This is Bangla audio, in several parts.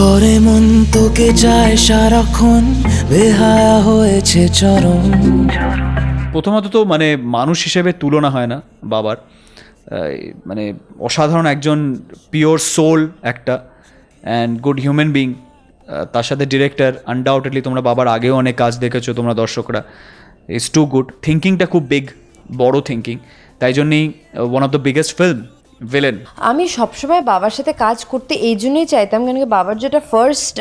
করে মন তোকে চায় সারাক্ষণ, বেহায়া হয়েছে চরম প্রথমত তো মানে মানুষ হিসেবে তুলনা হয় না বাবার। মানে অসাধারণ একজন পিওর সোল একটা অ্যান্ড গুড হিউম্যান বিং তার সাথে ডিরেক্টর আনডাউটেডলি তোমরা বাবার আগেও অনেক কাজ দেখেছ, তোমরা দর্শকরা। ইজ টু গুড থিঙ্কিংটা খুব বিগ বড় থিঙ্কিং তাই জন্যেই one of the biggest film villain আমি সবসময় বাবার সাথে কাজ করতে এই জন্যই চাইতাম কেন কি বাবার যেটা ফার্স্ট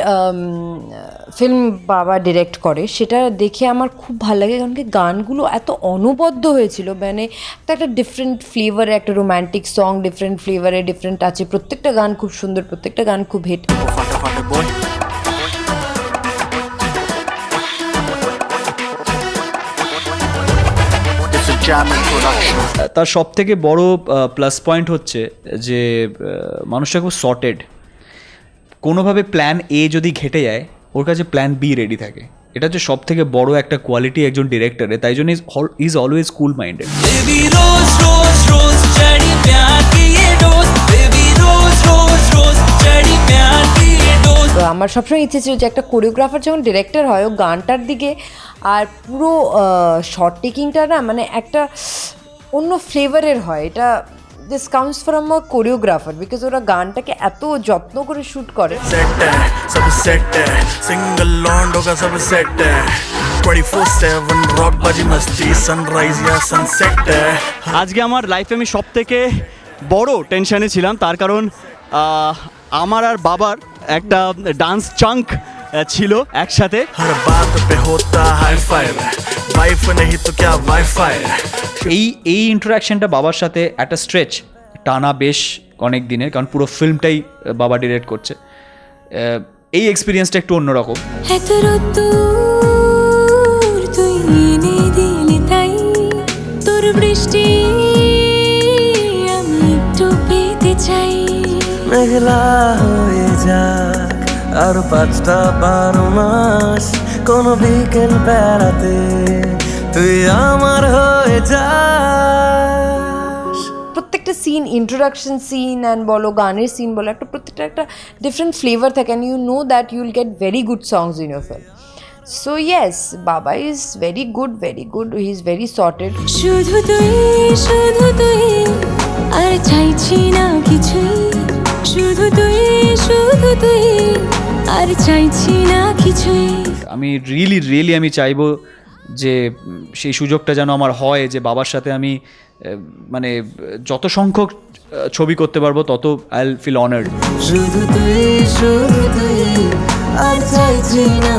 ফিল্ম বাবা ডিরেক্ট করে সেটা দেখে আমার খুব ভালো লাগে কারণ কি গানগুলো এত অনবদ্য হয়েছিল। মানে একটা একটা ডিফারেন্ট ফ্লেভারে একটা রোম্যান্টিক সং ডিফারেন্ট ফ্লেভারে ডিফারেন্ট আছে প্রত্যেকটা গান খুব সুন্দর প্রত্যেকটা গান খুব হিট তার সব থেকে বড় প্লাস পয়েন্ট হচ্ছে যে মানুষটা খুব সর্টেড কোনোভাবে প্ল্যান এ যদি ঘেটে যায় ওর কাছে প্ল্যান বি রেডি থাকে। এটা হচ্ছে সব থেকে বড় একটা কোয়ালিটি একজন ডিরেক্টরে তাই জন্য ইজ অলওয়েজ কুল মাইন্ডেড আমার সবসময় ইচ্ছে ছিল যে একটা কোরিওগ্রাফার যখন ডিরেক্টর হয় ও গানটার দিকে আর পুরো শর্ট টেকিংটা না মানে একটা অন্য ফ্লেভারের হয়। এটা this comes from a choreographer because ওরা গানটাকে এত যত্ন করে শ্যুট করে। আজকে আমার লাইফে আমি সব থেকে বড় টেনশানে ছিলাম তার কারণ আমার আর বাবার একটা ডান্স চাঙ্ক ছিল একসাথে। ওয়াইফাই ওয়াইফ নেই তো ক্যা ওয়াইফাই এই এই ইন্টারাকশনটা বাবার সাথে একটা স্ট্রেচ টানা বেশ অনেক দিনের কারণ পুরো ফিল্মটাই বাবা ডিরেক্ট করছে। এই এক্সপিরিয়েন্সটা একটু অন্যরকম। এত তুই এনে দিলি বৃষ্টি আমি চাই। মেঘলা হয়ে যাক আর পাঁচটা বারো মাস কোনো বিকেল বেড়াতে তুই আমার হয়ে যা প্রত্যেকটা সিন ইন্ট্রোডাকশন সিন অ্যান্ড বলো গানের সিন বলো একটা প্রত্যেকটা একটা ডিফারেন্ট ফ্লেভার থাকে and you know that you will get very good songs in your film so yes বাবা is very good very good he is very sorted শুধু তুই শুধু তুই আর চাইছি না কিছুই। শুধু তুই শুধু তুই আর চাইছি না কিছুই। আমি রিয়েলি রিয়েলি আমি চাইব যে, সেই সুযোগটা যেন আমার হয়, যে বাবার সাথে আমি মানে যত সংখ্যক ছবি করতে পারব, তত আই ফিল অনার্ড শুধু তুই শুধু তুই, আর চাইছি না